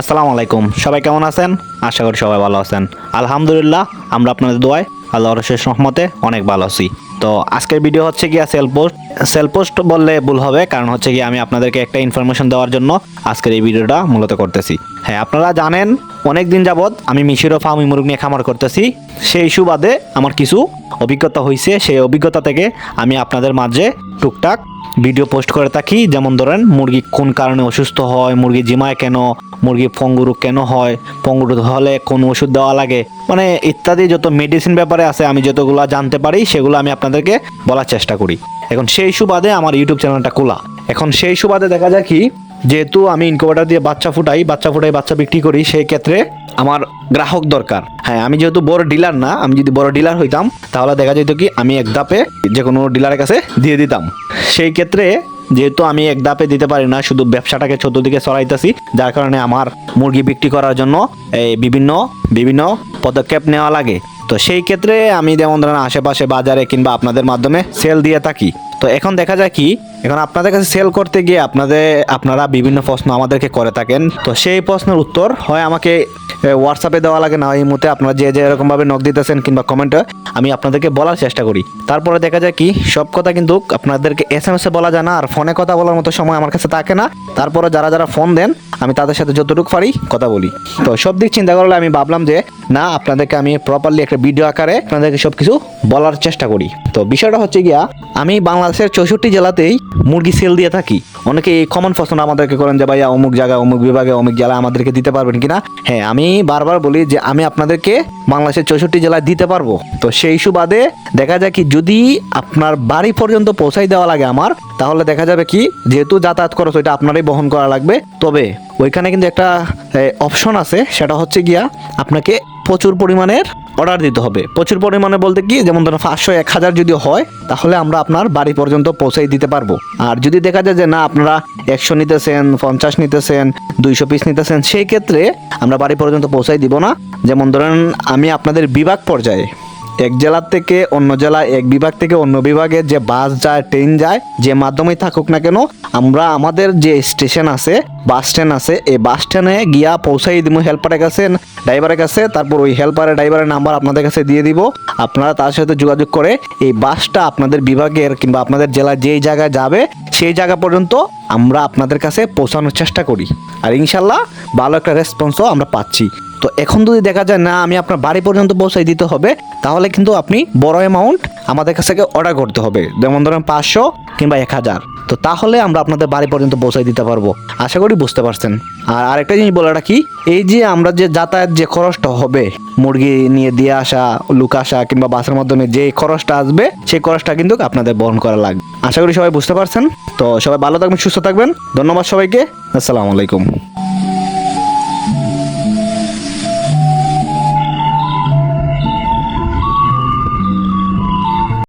আসসালামু আলাইকুম। সবাই কেমন আছেন? আশা করি সবাই ভালো আছেন। আলহামদুলিল্লাহ, আমরা আপনাদের দোয়ায় আল্লাহর শেষ রহমতে অনেক ভালো আছি। তো আজকের ভিডিও হচ্ছে গিয়া সেল পোস্ট সেল পোস্ট বললে ভুল হবে, কারণ হচ্ছে কি আমি আপনাদেরকে একটা ইনফরমেশন দেওয়ার জন্য আজকের এই ভিডিওটা মূলত করতেছি। হ্যাঁ আপনারা জানেন অনেক দিন যাবৎ আমি মিশিরো ফার্ম মুরগ নিয়ে খামার করতেছি। সেই সুবাদে আমার কিছু অভিজ্ঞতা হয়েছে সেই অভিজ্ঞতা থেকে আমি আপনাদের মাঝে টুকটাক ভিডিও পোস্ট করে থাকি। যেমন ধরেন, মুরগি কোন কারণে অসুস্থ হয়, মুরগি জিমায় কেন মুরগি পঙ্গুরু কেন হয় পঙ্গুরু হলে কোন ওষুধ দেওয়া লাগে মানে ইত্যাদি যত মেডিসিন ব্যাপারে আছে, আমি যতগুলো জানতে পারি, সেগুলো আমি আপনাদেরকে বলার চেষ্টা করি। এখন সেই সুবাদে আমার ইউটিউব চ্যানেলটা খোলা। এখন সেই সুবাদে দেখা যায় কি, যেহেতু আমি ইনকুবেটার দিয়ে বাচ্চা ফুটাই বাচ্চা ফুটাই, বাচ্চা বিক্রি করি, সেই ক্ষেত্রে আমার গ্রাহক দরকার। হ্যাঁ আমি যেহেতু বড় ডিলার না, আমি যদি বড় ডিলার হইতাম, তাহলে দেখা যেত কি, আমি এক ধাপে যে কোনো ডিলারের কাছে দিয়ে দিতাম। সেই ক্ষেত্রে যেহেতু আমি এক ধাপে দিতে পারি না, শুধু ব্যবসাটাকে চতুর্দিকে চড়াইতেছি যার কারণে আমার মুরগি বিক্রি করার জন্য, এই বিভিন্ন বিভিন্ন পদক্ষেপ নেওয়া লাগে। তো সেই ক্ষেত্রে আমি যেমন ধরেন আশেপাশে বাজারে কিংবা আপনাদের মাধ্যমে সেল দিয়ে থাকি। তো এখন দেখা যায় কি, এখন আপনাদের কাছে সেল করতে গিয়ে আপনাদের, আপনারা বিভিন্ন প্রশ্ন আমাদেরকে করে থাকেন। তো সেই প্রশ্নের উত্তর হয় আমাকে হোয়াটসঅ্যাপে দেওয়া লাগে না, এই মুহূর্তে আপনারা যে যে এরকমভাবে নক দিতেছেন কিংবা কমেন্টে আমি আপনাদেরকে বলার চেষ্টা করি। তারপরে দেখা যায় কি, সব কথা কিন্তু আপনাদেরকে এস এম এসে বলা যায় না, আর ফোনে কথা বলার মতো সময় আমার কাছে থাকে না। তারপরে যারা যারা ফোন দেন আমি তাদের সাথে যতটুকু পারি কথা বলি। তো সব দিক চিন্তা করলে আমি ভাবলাম যে, না, আপনাদেরকে আমি প্রপারলি একটা ভিডিও আকারে আপনাদেরকে সব কিছু বলার চেষ্টা করি। তো বিষয়টা হচ্ছে গিয়া, আমি বাংলাদেশের চৌষট্টি জেলাতেই মুরগি সেল দিয়ে থাকি। অনেকে এই কমন প্রশ্ন আমাদেরকে করেন যে, ভাইয়া, অমুক জায়গায়, অমুক বিভাগে, অমুক জেলায় আমাদেরকে দিতে পারবেন কিনা? হ্যাঁ আমি বারবার বলি যে, আমি আপনাদেরকে বাংলাদেশের চৌষট্টি জেলায় দিতে পারব। তো সেই সুবাদে দেখা যায় কি, যদি আপনার বাড়ি পর্যন্ত পৌঁছাই দেওয়া লাগে আমার, তাহলে দেখা যাবে কি, যেহেতু যাতায়াত খরচ, ওইটা আপনারই বহন করা লাগবে। তবে ওইখানে কিন্তু একটা অপশন আছে, সেটা হচ্ছে গিয়া আপনাকে প্রচুর পরিমাণের অর্ডার দিতে হবে। প্রচুর পরিমাণে বলতে কি, যেমন ধরুন পাঁচশো, এক হাজার যদি হয়, তাহলে আমরা আপনার বাড়ি পর্যন্ত পৌঁছাই দিতে পারব। আর যদি দেখা যায় যে না, আপনারা একশো নিতেছেন, পঞ্চাশ নিতেছেন, দুইশো পিস নিতেছেন, সেই ক্ষেত্রে আমরা বাড়ি পর্যন্ত পৌঁছাই দিব না। যেমন ধরেন আমি আপনাদের বিভাগ পর্যায়ে এক জেলার থেকে অন্য জেলায়, এক বিভাগ থেকে অন্য বিভাগে যে বাস যায়, ট্রেন যায়, যে মাধ্যমেই থাকুক না কেন, আমরা আমাদের যে স্টেশন আছে, বাস স্ট্যান্ড আছে, এই বাস স্ট্যান্ডে গিয়া পৌঁছাই দিব হেল্পারের কাছে, ড্রাইভারের কাছে, তারপর ওই হেল্পারের ড্রাইভারের নাম্বার আপনাদের কাছে দিয়ে দিব। আপনারা তার সাথে যোগাযোগ করে এই বাসটা আপনাদের বিভাগের কিংবা আপনাদের জেলার যেই জায়গায় যাবে, সেই জায়গা পর্যন্ত আমরা আপনাদের কাছে পৌঁছানোর চেষ্টা করি। আর ইনশাল্লাহ ভালো একটা রেসপন্সও আমরা পাচ্ছি। তো এখন যদি দেখা যায়, না, আমি আপনার বাড়ি পর্যন্ত পৌঁছাই দিতে হবে, তাহলে কিন্তু আপনি বড় অ্যামাউন্ট আমাদের কাছ থেকে অর্ডার করতে হবে। যেমন ধরেন পাঁচশো কিংবা এক হাজার। তো তাহলে আমরা আপনাদের বাড়ি পর্যন্ত পৌঁছাই দিতে পারব। আশা করি বুঝতে পারছেন। আর আরেকটা জিনিস বলে রাখি, এই যে আমরা যে যাতায়াত যে খরচটা হবে, মুরগি নিয়ে দিয়ে আসা, লুক আসা, কিংবা বাসের মাধ্যমে যে খরচটা আসবে, সেই খরচটা কিন্তু আপনাদের বহন করা লাগবে। আশা করি সবাই বুঝতে পারছেন। তো সবাই ভালো থাকবেন, সুস্থ থাকবেন। ধন্যবাদ সবাইকে। আসসালামু আলাইকুম।